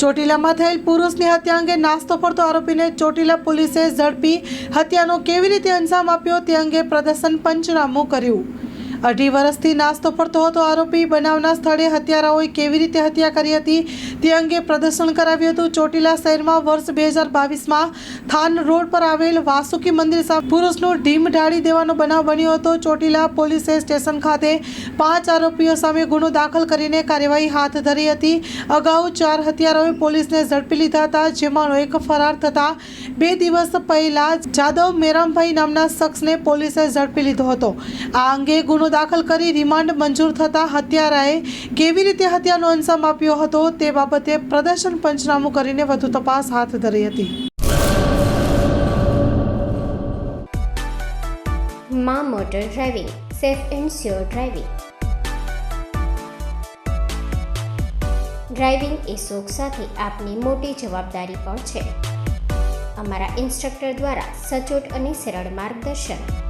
ચોટીલામાં થયેલ પુરુષની હત્યા અંગે નાસ્તો પડતો આરોપીને ચોટીલા પોલીસે ઝડપી હત્યાનો કેવી રીતે અંજામ આપ્યો તે અંગે પ્રદર્શન પંચનામું કર્યું. અઢી વર્ષથી નાસ્તો પડતો હતો. આરોપી બનાવના સ્થળે હત્યારાઓએ કેવી રીતે હત્યા કરી હતી તે અંગે પ્રદર્શન કરાવ્યું હતું. ચોટીલા શહેરમાં વર્ષ બે હજાર બાવીસમાં થાન રોડ પર આવેલ વાસુકી મંદિર સામે પુરુષનું ઢીમ ઢાળી દેવાનો બનાવ બન્યો હતો. ચોટીલા પોલીસે સ્ટેશન ખાતે પાંચ આરોપીઓ સામે ગુનો દાખલ કરીને કાર્યવાહી હાથ ધરી હતી. અગાઉ ચાર હત્યારાઓએ પોલીસને ઝડપી લીધા હતા, જેમાંનો એક ફરાર થતા બે દિવસ પહેલા જાદવ મેરામભાઈ નામના શખ્સને પોલીસે ઝડપી લીધો હતો. આ અંગે દાખલ કરી રિમાન્ડ મંજૂર થતાં હત્યારાએ કેવી રીતે હત્યાનો અંજામ આપ્યો હતો તે બાબતે પ્રદર્શન પંચનામું કરીને વધુ તપાસ હાથ ધરી હતી. મા motor driving, safe and sure driving. Driving એ શોખ સાથે આપની મોટી જવાબદારી પણ છે. અમારા ઇન્સ્ટ્રક્ટર દ્વારા સચોટ અને સરળ માર્ગદર્શન.